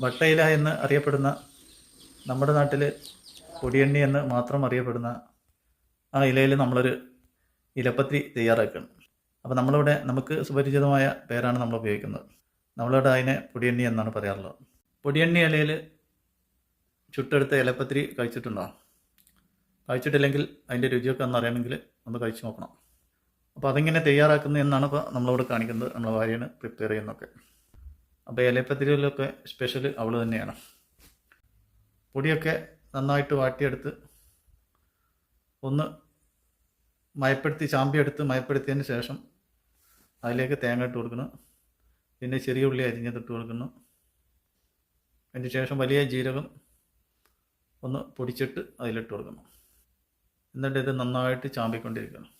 വട്ടയില എന്ന് അറിയപ്പെടുന്ന നമ്മുടെ നാട്ടിൽ പൊടിയണ്ണി എന്ന് മാത്രം അറിയപ്പെടുന്ന ആ ഇലയിൽ നമ്മളൊരു ഇലപ്പത്തി തയ്യാറാക്കണം അപ്പോൾ നമ്മളിവിടെ നമുക്ക് സുപരിചിതമായ പേരാണ് നമ്മൾ ഉപയോഗിക്കുന്നത്. നമ്മളിവിടെ അതിനെ പൊടിയണ്ണി എന്നാണ് പറയാറുള്ളത്. പൊടിയണ്ണി ഇലയിൽ ചുട്ടെടുത്ത ഇലപ്പത്തിരി കഴിച്ചിട്ടുണ്ടോ? കഴിച്ചിട്ടില്ലെങ്കിൽ അതിന്റെ രുചിയൊക്കെ ഒന്ന് അറിയണമെങ്കിൽ ഒന്ന് കഴിച്ചു നോക്കണം. അപ്പോൾ അതെങ്ങനെ തയ്യാറാക്കുന്നത് എന്നാണ് ഇപ്പോൾ നമ്മളിവിടെ കാണിക്കുന്നത്. നമ്മളെ ഭാര്യയാണ് പ്രിപ്പയർ ചെയ്യുന്നതൊക്കെ. അപ്പോൾ ഇലപ്പത്തിരിയിലൊക്കെ സ്പെഷ്യൽ അവൾ തന്നെയാണ്. പൊടിയൊക്കെ നന്നായിട്ട് വാട്ടിയെടുത്ത് ഒന്ന് മയപ്പെടുത്തി ചാമ്പിയെടുത്ത് മയപ്പെടുത്തിയതിന് ശേഷം അതിലേക്ക് തേങ്ങ ഇട്ട് കൊടുക്കണം പിന്നെ ചെറിയ ഉള്ളി അരിഞ്ഞതിട്ട് കൊടുക്കുന്നു. അതിന് ശേഷം വലിയ ജീരകം ഒന്ന് പൊടിച്ചിട്ട് അതിലിട്ട് കൊടുക്കണം എന്നിട്ട് ഇത് നന്നായിട്ട് ചാമ്പിക്കൊണ്ടിരിക്കണം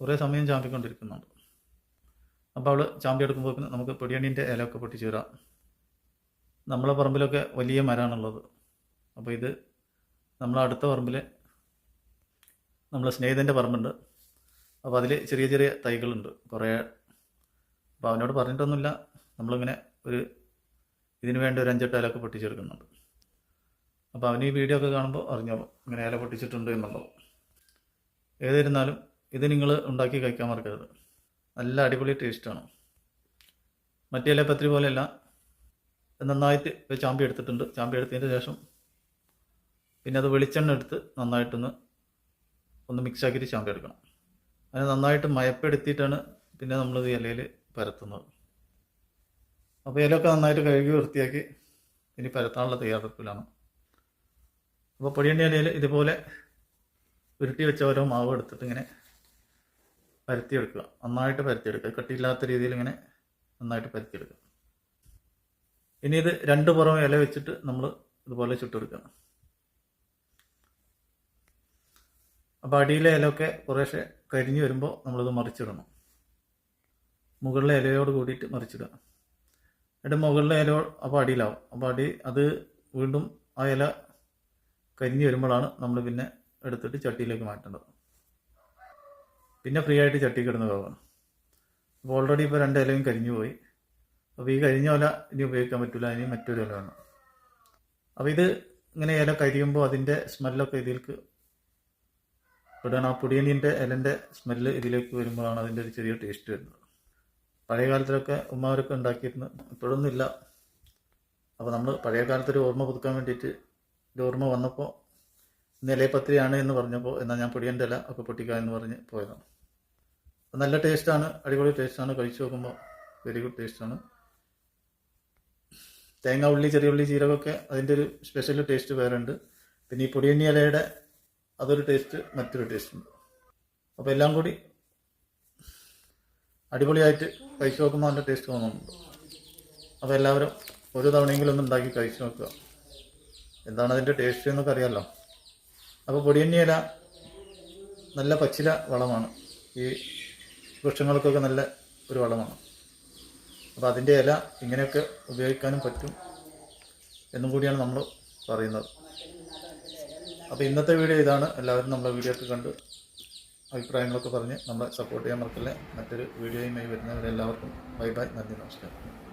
കുറേ സമയം ചാമ്പിക്കൊണ്ടിരിക്കുന്നുണ്ട്. അപ്പോൾ അവൾ ചാമ്പി എടുക്കുമ്പോൾ നമുക്ക് പൊടിയണ്ണീന്റെ ഇലയൊക്കെ പൊട്ടിച്ചു തരാം നമ്മളെ പറമ്പിലൊക്കെ വലിയ മരമാണുള്ളത് അപ്പോൾ ഇത് നമ്മളെ അടുത്ത പറമ്പിൽ നമ്മളെ സ്നേഹിതന്റെ പറമ്പുണ്ട്. അപ്പോൾ അതിൽ ചെറിയ ചെറിയ തൈകളുണ്ട്. കുറേ അപ്പോൾ അവനോട് പറഞ്ഞിട്ടൊന്നുമില്ല. നമ്മളിങ്ങനെ ഒരു ഇതിന് വേണ്ടി ഒരു അഞ്ചെട്ട് ഇലയൊക്കെ പൊട്ടിച്ചെടുക്കുന്നുണ്ട്. അപ്പോൾ അവന് ഈ വീഡിയോ ഒക്കെ കാണുമ്പോൾ അറിഞ്ഞോളും. ഇങ്ങനെ ഇല പൊട്ടിച്ചിട്ടുണ്ട് എന്നുള്ളത്. ഏതിരുന്നാലും ഇത് നിങ്ങൾ ഉണ്ടാക്കി കഴിക്കാൻ മറക്കരുത്. നല്ല അടിപൊളി ടേസ്റ്റാണ് മറ്റേ ഇലപ്പത്തിരി പോലെയല്ല. നന്നായിട്ട് ചാമ്പി എടുത്തിട്ടുണ്ട്. ചാമ്പി എടുത്തതിന് ശേഷം പിന്നെ അത് വെളിച്ചെണ്ണ എടുത്ത് നന്നായിട്ടൊന്ന് ഒന്ന് മിക്സ് ആക്കിയിട്ട് ചാമ്പി എടുക്കണം. അതിന് നന്നായിട്ട് മയപ്പെടുത്തിയിട്ടാണ് പിന്നെ നമ്മളിത് ഇലയിൽ പരത്തുന്നത്. അപ്പോൾ ഇലയൊക്കെ നന്നായിട്ട് കഴുകി വൃത്തിയാക്കി ഇനി പരത്താനുള്ള തയ്യാറെടുപ്പിലാണ്. അപ്പോൾ പൊടിയണ്ടി ഇലയിൽ ഇതുപോലെ ഉരുട്ടി വെച്ച ഓരോ മാവ് എടുത്തിട്ട് ഇങ്ങനെ പരത്തിയെടുക്കുക. നന്നായിട്ട് പരത്തിയെടുക്കുക. കട്ടിയില്ലാത്ത രീതിയിൽ ഇങ്ങനെ നന്നായിട്ട് പരത്തിയെടുക്കുക. ഇനി ഇത് രണ്ട് പുറം ഇല വെച്ചിട്ട് നമ്മൾ ഇതുപോലെ ചുട്ടെടുക്കണം അപ്പോൾ അടിയിലെ ഇലയൊക്കെ കുറേശ്ശെ കരിഞ്ഞു വരുമ്പോൾ നമ്മളിത് മറിച്ചിടണം. മുകളിലെ ഇലയോട് കൂടിയിട്ട് മറിച്ചിടുക. എന്നിട്ട് മുകളിലെ ഇല അപ്പോൾ അടിയിലാവും. അപ്പോൾ അടി അത് വീണ്ടും ആ ഇല കരിഞ്ഞു വരുമ്പോഴാണ് നമ്മൾ പിന്നെ എടുത്തിട്ട് ചട്ടിയിലേക്ക് മാറ്റേണ്ടത്. പിന്നെ ഫ്രീ ആയിട്ട് ചട്ടി കിടന്ന് പോകണം അപ്പോൾ ഓൾറെഡി ഇപ്പോൾ രണ്ട് ഇലയും കരിഞ്ഞു പോയി. അപ്പോൾ ഈ കരിഞ്ഞ ഇല ഇനി ഉപയോഗിക്കാൻ പറ്റില്ല ഇനി മറ്റൊരു ഇല വേണം. അപ്പോൾ ഇത് ഇങ്ങനെ ഇല കരിയുമ്പോൾ അതിന്റെ സ്മെല്ലൊക്കെ ഇതിലേക്ക് ഇടണം ആ പൊടിയനീന്റെ ഇലന്റെ സ്മെല്ല് ഇതിലേക്ക് വരുമ്പോഴാണ് അതിന്റെ ഒരു ചെറിയ ടേസ്റ്റ് വരുന്നത്. പഴയ കാലത്തിലൊക്കെ ഉമ്മാവരൊക്കെ ഉണ്ടാക്കിയിരുന്നു ഇപ്പോഴൊന്നും അപ്പോൾ നമ്മൾ പഴയ കാലത്തൊരു ഓർമ്മ പുതുക്കാൻ വേണ്ടിയിട്ട് ഒരു ഓർമ്മ വന്നപ്പോൾ ഇന്ന് ഇലയപ്പത്രിയാണ് എന്ന് പറഞ്ഞപ്പോൾ എന്നാൽ ഞാൻ പൊടിയന്റെ ഇല ഒക്കെ പൊട്ടിക്കാം എന്ന് പറഞ്ഞ് പോയതാണ്. നല്ല ടേസ്റ്റാണ് അടിപൊളി ടേസ്റ്റാണ്. കഴിച്ചു നോക്കുമ്പോൾ വെരി ഗുഡ് ടേസ്റ്റാണ് തേങ്ങ ഉള്ളി ചെറിയ ഉള്ളി ജീരകമൊക്കെ അതിന്റെ ഒരു സ്പെഷ്യൽ ടേസ്റ്റ് വേറെ ഉണ്ട് പിന്നെ ഈ പൊടിയണ്ണി ഇലയുടെ അതൊരു ടേസ്റ്റ് മറ്റൊരു ടേസ്റ്റ് ഉണ്ട്. അപ്പോൾ എല്ലാം കൂടി അടിപൊളിയായിട്ട് കഴിച്ചു നോക്കുമ്പോൾ നല്ല ടേസ്റ്റ് തോന്നുന്നുണ്ട്. അപ്പോൾ എല്ലാവരും ഒരു തവണയെങ്കിലും ഒന്ന് ഉണ്ടാക്കി കഴിച്ചു നോക്കുക. എന്താണ് അതിന്റെ ടേസ്റ്റ് എന്നൊക്കെ അറിയാമല്ലോ അപ്പോൾ പൊടിയണ്ണി ഇല നല്ല പച്ചില വളമാണ്. ഈ വൃക്ഷങ്ങൾക്കൊക്കെ നല്ല ഒരു വളമാണ്. അപ്പോൾ അതിന്റെ ഇല ഇങ്ങനെയൊക്കെ ഉപയോഗിക്കാനും പറ്റും എന്നും കൂടിയാണ് നമ്മൾ പറയുന്നത്. അപ്പോൾ ഇന്നത്തെ വീഡിയോ ഇതാണ്. എല്ലാവരും നമ്മളെ വീഡിയോ ഒക്കെ കണ്ട് അഭിപ്രായങ്ങളൊക്കെ പറഞ്ഞ് നമ്മളെ സപ്പോർട്ട് ചെയ്യാൻ മറക്കല്ലേ. മറ്റൊരു വീഡിയോയുമായി വരുന്നവരെല്ലാവർക്കും ബൈ ബൈ നന്ദി നമസ്കാരം.